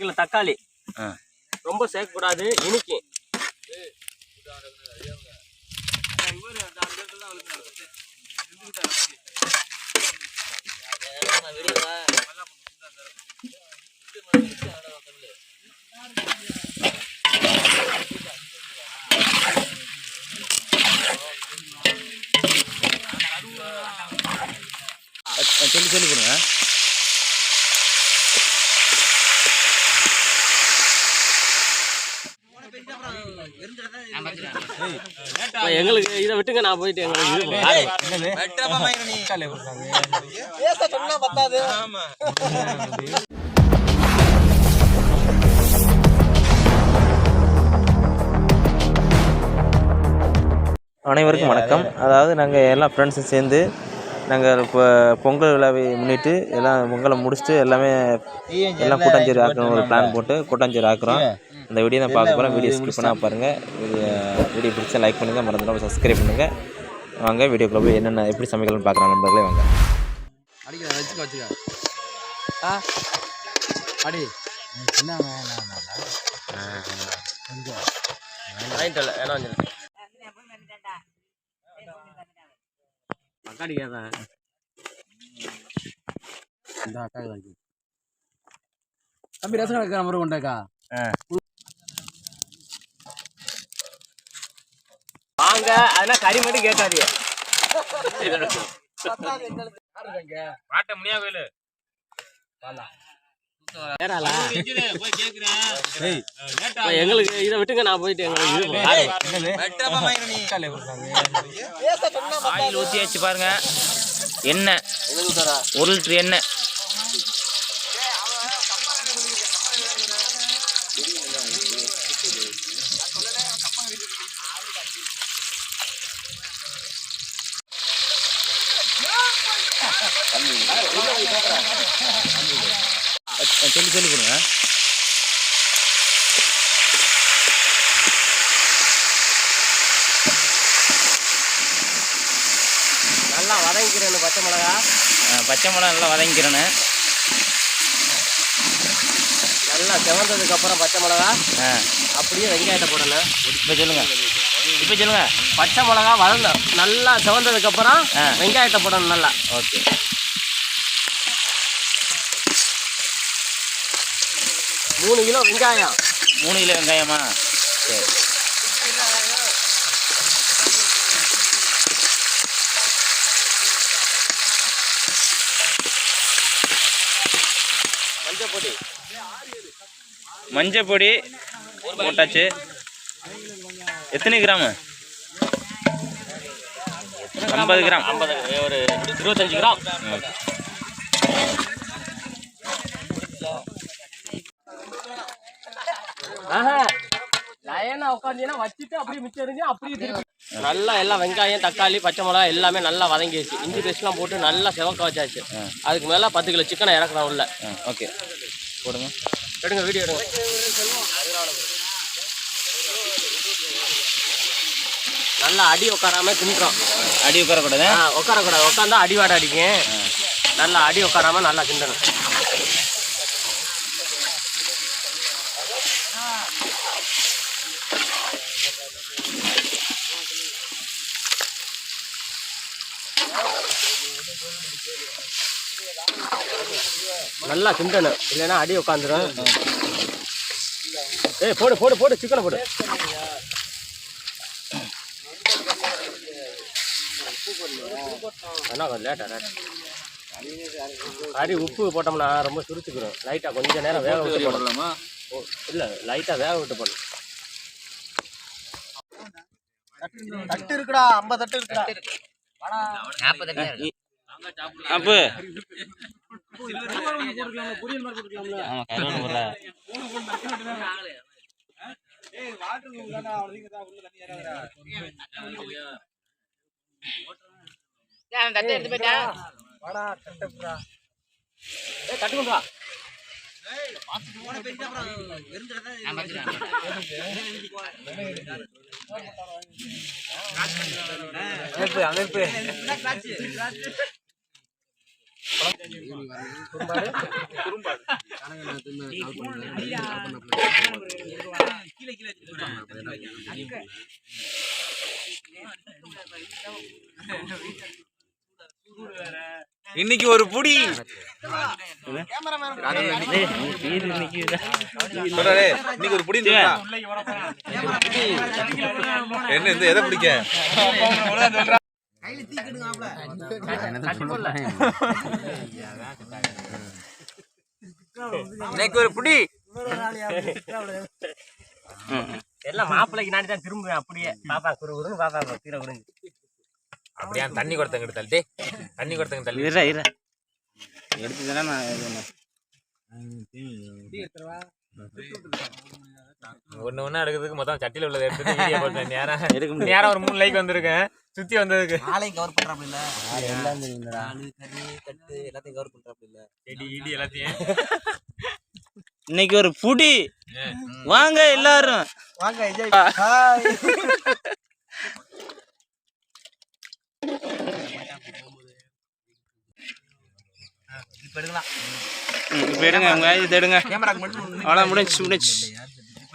Kilo தக்காளி. ரொம்ப சேர்க்கக்கூடாது இனிக்கும். சொல்லி சொல்லி கொடுங்க எங்களுக்கு இதை விட்டுங்க நான் போயிட்டு எங்களுக்கு. அனைவருக்கும் வணக்கம். அதாவது நாங்கள் எல்லாம் ஃப்ரெண்ட்ஸும் சேர்ந்து நாங்கள் இப்போ பொங்கல் விழாவை முன்னிட்டு எல்லாம் பொங்கலை முடிச்சுட்டு எல்லாமே எல்லாம் கூட்டாஞ்சேரி ஆக்கணும் ஒரு பிளான் போட்டு கூட்டாஞ்சேரி ஆக்குறோம். அந்த வீடியோ தான் பார்க்க போகிறோம் வீடியோ ஸ்கிப் பண்ணால் பாருங்கள் வீடியோ வீடியோ பிடிச்சா லைக் பண்ணுங்கள் மறந்துடாம சப்ஸ்கிரைப் பண்ணுங்கள் வாங்க வீடியோக்குள்ள போய் என்னென்ன எப்படி சமைக்கலாம்னு பார்க்குறோம் நண்பர்களே. வாங்க. அடிக்க வச்சுக்க வச்சுக்க. ஆ? அடி. வாங்கிட்டு வரல, தக்காளி கேட்கறேன். இந்த அக்கா வாங்கி தம்பி ரசம் எடுக்கிற மாதிரி கொண்டாக்கா வாங்க அதெல்லாம் கறி மட்டும் கேட்காதீங்க. ஏறாளா? இப்ப எங்களுக்கு இதை விட்டுங்க நான் போயிட்டு எங்களுக்கு இது ஆடு. ஆயில் ஊற்றி வச்சு பாருங்க எண்ணெய் ஒரு லிட்டர் எண்ணெய் சொல்லி சொல்லி கொடுங்க. நல்லா வதங்கிக்கிறேன் பச்சை மிளகா. பச்சை மிளகா நல்லா வதங்கிக்கிறேன்னு. நல்லா செவந்ததுக்கு அப்புறம் பச்சை மிளகா. அப்படியே வெங்காயத்தை போடணும். இப்போ சொல்லுங்க. இப்போ சொல்லுங்க. பச்சை மிளகா வதங்க நல்லா செவந்ததுக்கு அப்புறம் ஆ. வெங்காயத்தை போடணும் நல்லா. ஓகே. மூணு கிலோ வெங்காயம். மூணு கிலோ வெங்காயமா? சரி. மஞ்சள் பொடி மஞ்சள் பொடி போட்டாச்சு எத்தனை கிராமு? ஐம்பது கிராம். ஐம்பது ஒரு இருபத்தஞ்சு கிராம். உட்காந்தீங்கன்னா வச்சுட்டு அப்படியே மிச்சம் இருந்து அப்படியே திருப்பி. நல்லா எல்லாம் வெங்காயம் தக்காளி பச்சை மிளகா எல்லாமே நல்லா வதங்கிடுச்சு இஞ்சி பேஸ்ட்லாம் போட்டு நல்லா செவக்க வச்சாச்சு. அதுக்கு மேல பத்து கிலோ சிக்கனை இறக்குறோம் உள்ள. ஓகே. போடுங்க. எடுங்க வீடியோ எடுங்க. நல்லா அடி உட்காராம தின்றோம் அடி உட்காரக்கூடாது? உட்காரக்கூடாது. உட்காந்தா அடி வாடை அடிக்கும் நல்லா அடி உட்காராம நல்லா கிண்டணும் நல்லா கிண்டணும் இல்லைன்னா அடி உட்காந்துரும் ஏய் போடு போடு போடு சிக்கனை போடு. அண்ணா கொஞ்சம் லேட்டா லேட்டா. கறி உப்பு போட்டோம்னா ரொம்ப சுருச்சுக்கிறோம் லைட்டா கொஞ்ச நேரம் வேக விட்டு போடலாமா? இல்ல லைட்டா வேக விட்டு போடணும். தட்டு இருக்குடா ஐம்பது தட்டு இருக்குடா. அப்பு. ஏய் தட்டு கொண்டு வா. அமைப்பு அமைப்பு. இன்னைக்கு ஒரு புடி. இன்னைக்கு ஒரு புடி என்ன இந்த எதை பிடிக்க? இன்னைக்கு ஒரு புடி. எல்லாம் மாப்பிள்ளைக்கு நாடி தான் திரும்புவேன். அப்படியே பாப்பா குரு குருன்னு பாப்பா கீழே விடுங்க அப்படியா தண்ணி கொடுத்தங்க தள்ளி. தண்ணி கொடுத்தங்க தள்ளி. இரு இரு. எடுத்து தானே நான். ஒண்ணு ஒண்ணா எடுக்கிறதுக்கு மொத்தம் சட்டியில உள்ளதை எடுத்துட்டு வீடியோ போட்டேன். நேரம் எடுக்க நேரம் ஒரு மூணு லைக் வந்திருக்கேன் சுத்தி வந்ததுக்கு. ஆளையும் கவர் பண்றாப்ல இல்ல எல்லாம் தெரியுதுடா. ஆளு கறி கட்டு எல்லாத்தையும் கவர் பண்றாப்ல இல்ல செடி இடி எல்லாத்தையும். இன்னைக்கு ஒரு புடி. வாங்க எல்லாரும். வாங்க விஜய் ஹாய் இப்ப எடுக்கலாம். இப்ப எடுங்க அவ்வளோ முடிஞ்சு முடிஞ்சு.